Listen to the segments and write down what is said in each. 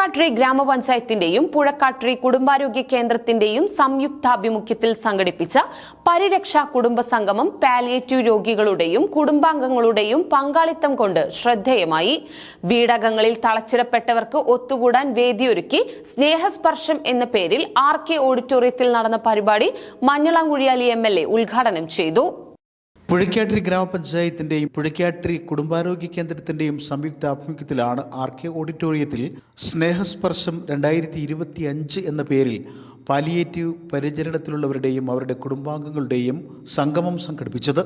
പുഴക്കാട്രി ഗ്രാമപഞ്ചായത്തിന്റെയും പുഴക്കാട്രി കുടുംബാരോഗ്യ കേന്ദ്രത്തിന്റെയും സംയുക്താഭിമുഖ്യത്തിൽ സംഘടിപ്പിച്ച പരിരക്ഷാ കുടുംബ സംഗമം പാലിയേറ്റീവ് രോഗികളുടെയും കുടുംബാംഗങ്ങളുടെയും പങ്കാളിത്തം കൊണ്ട് ശ്രദ്ധേയമായി. വീടകങ്ങളിൽ തളച്ചിടപ്പെട്ടവർക്ക് ഒത്തുകൂടാൻ വേദിയൊരുക്കി സ്നേഹസ്പർശം എന്ന പേരിൽ ആർ കെ ഓഡിറ്റോറിയത്തിൽ നടന്ന പരിപാടി എൽ എ ഉദ്ഘാടനം ചെയ്തു. പുഴയ്ക്കാട്ടിരി ഗ്രാമപഞ്ചായത്തിന്റെയും പുഴയ്ക്കാട്ടിരി കുടുംബാരോഗ്യ കേന്ദ്രത്തിന്റെയും സംയുക്ത ആഭിമുഖ്യത്തിലാണ് ആർ കെ ഓഡിറ്റോറിയത്തിൽ സ്നേഹസ്പർശം രണ്ടായിരത്തി ഇരുപത്തി അഞ്ച് എന്ന പേരിൽ പാലിയേറ്റീവ് പരിചരണത്തിലുള്ളവരുടെയും അവരുടെ കുടുംബാംഗങ്ങളുടെയും സംഗമം സംഘടിപ്പിച്ചത്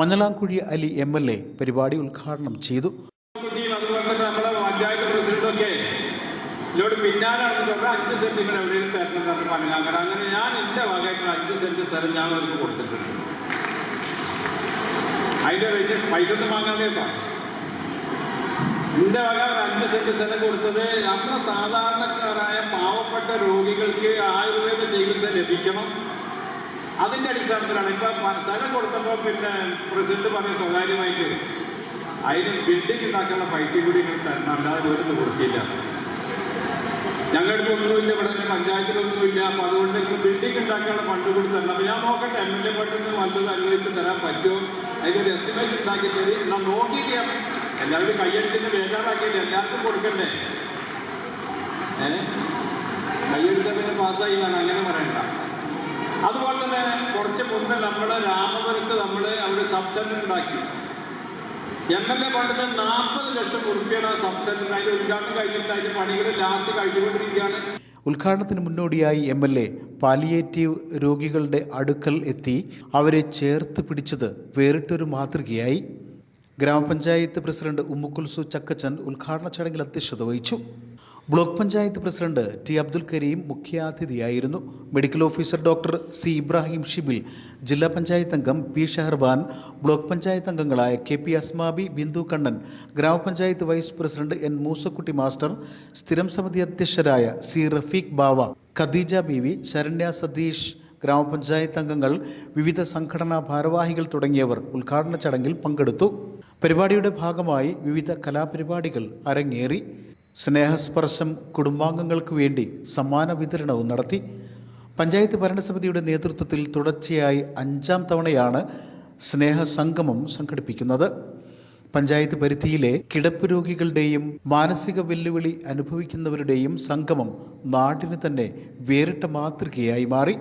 Manjalamkuzhi Ali M L A പരിപാടി ഉദ്ഘാടനം ചെയ്തു. പിന്നാലെ നടന്നിട്ട് അഞ്ച് സെന്റ് ഇവിടെ തരണം അങ്ങനെ ഞാൻ എന്റെ അഞ്ച് സെന്റ് സ്ഥലം ഞാൻ അവർക്ക് കൊടുത്തിട്ടുണ്ട്. അതിന്റെ പൈസ പൈസ ഒന്നും വാങ്ങാൻ കേട്ടോ എന്റെ വക ഒരു അഞ്ച് സെന്റ് സ്ഥലം കൊടുത്തത് നമ്മുടെ സാധാരണക്കാരായ പാവപ്പെട്ട രോഗികൾക്ക് ആയുർവേദ ചികിത്സ ലഭിക്കണം. അതിന്റെ അടിസ്ഥാനത്തിലാണ് ഇപ്പൊ സ്ഥലം കൊടുത്തപ്പോൾ പിന്നെ പ്രസിഡന്റ് പറഞ്ഞ സ്വകാര്യമായിട്ട്. അതിന് ബിൽഡിംഗ് ഉണ്ടാക്കാനുള്ള പൈസ കൂടി നിങ്ങൾ തരണം. അല്ലാതെ വീട്ടിൽ കൊടുക്കില്ല. ഞങ്ങളുടെ ഒന്നുമില്ല ഇവിടെ പഞ്ചായത്തിലൊന്നുമില്ല അപ്പൊ അതുകൊണ്ട് നിങ്ങൾ ബിൽഡിംഗ് ഉണ്ടാക്കാനുള്ള ഫണ്ട് കൂടി ഞാൻ നോക്കട്ടെ എം എൽ എ ഫണ്ടിൽ വല്ലതും അനുവദിച്ച് തരാൻ പറ്റുമോ? അതിനൊരു എസ്റ്റിമേറ്റ് ഉണ്ടാക്കി തരി എന്നാ നോക്കിയിട്ട് എല്ലാവരും കയ്യടിച്ചിട്ട് ബേജാറാക്കിയിട്ട് എല്ലാവർക്കും കൊടുക്കണ്ടേ? ഏ? കയ്യെടുത്താൽ പിന്നെ പാസ്സായി എന്നാണ് അങ്ങനെ പറയണ്ട. അതുപോലെ തന്നെ കുറച്ച് മുൻപ് നമ്മൾ രാമപുരത്ത് നമ്മൾ അവിടെ സബ് സെന്റർ ഉണ്ടാക്കി. എം എൽ എ ഫണ്ടിന് നാൽപ്പത് ലക്ഷം ഉറുപ്പിയുടെ സബ്സിഡി ഉദ്ഘാടനം കഴിഞ്ഞിട്ട് അതിന്റെ പണികൾ ലാസ്റ്റ് കഴിഞ്ഞുകൊണ്ടിരിക്കുകയാണ്. ഉദ്ഘാടനത്തിന് മുന്നോടിയായി എം എൽ എ പാലിയേറ്റീവ് രോഗികളുടെ അടുക്കൽ എത്തി. അവരെ ചേർത്ത് പിടിച്ചത് വേറിട്ടൊരു മാതൃകയായി. ഗ്രാമപഞ്ചായത്ത് പ്രസിഡന്റ് ഉമ്മുക്കുൽസു ചക്കച്ചൻ ഉദ്ഘാടന ചടങ്ങിൽ അധ്യക്ഷത വഹിച്ചു. Block panchayat president T Abdul Karim മുഖ്യാതിഥിയായിരുന്നു. Medical officer doctor C Ibrahim Shibil ജില്ലാ പഞ്ചായത്ത് അംഗം പി ഷഹർബാൻ ബ്ലോക്ക് പഞ്ചായത്ത് അംഗങ്ങളായ കെ പി അസ്മാബി ബിന്ദു കണ്ണൻ ഗ്രാമപഞ്ചായത്ത് vice president N Moosakutty master സ്ഥിരം സമിതി അധ്യക്ഷരായ സി റഫീഖ് ബാവ ഖദീജ ബീവി ശരണ്യ സതീഷ് ഗ്രാമപഞ്ചായത്ത് അംഗങ്ങൾ വിവിധ സംഘടനാ ഭാരവാഹികൾ തുടങ്ങിയവർ ഉദ്ഘാടന ചടങ്ങിൽ പങ്കെടുത്തു. പരിപാടിയുടെ ഭാഗമായി വിവിധ കലാപരിപാടികൾ അരങ്ങേറി. സ്നേഹസ്പർശം കുടുംബാംഗങ്ങൾക്ക് വേണ്ടി സമ്മാന വിതരണവും നടത്തി. പഞ്ചായത്ത് ഭരണസമിതിയുടെ നേതൃത്വത്തിൽ തുടർച്ചയായി അഞ്ചാം തവണയാണ് സ്നേഹസംഗമം സംഘടിപ്പിക്കുന്നത്. പഞ്ചായത്ത് പരിധിയിലെ കിടപ്പ് രോഗികളുടെയും മാനസിക വെല്ലുവിളി അനുഭവിക്കുന്നവരുടെയും സംഗമം നാടിന് തന്നെ വേറിട്ട മാതൃകയായി മാറി.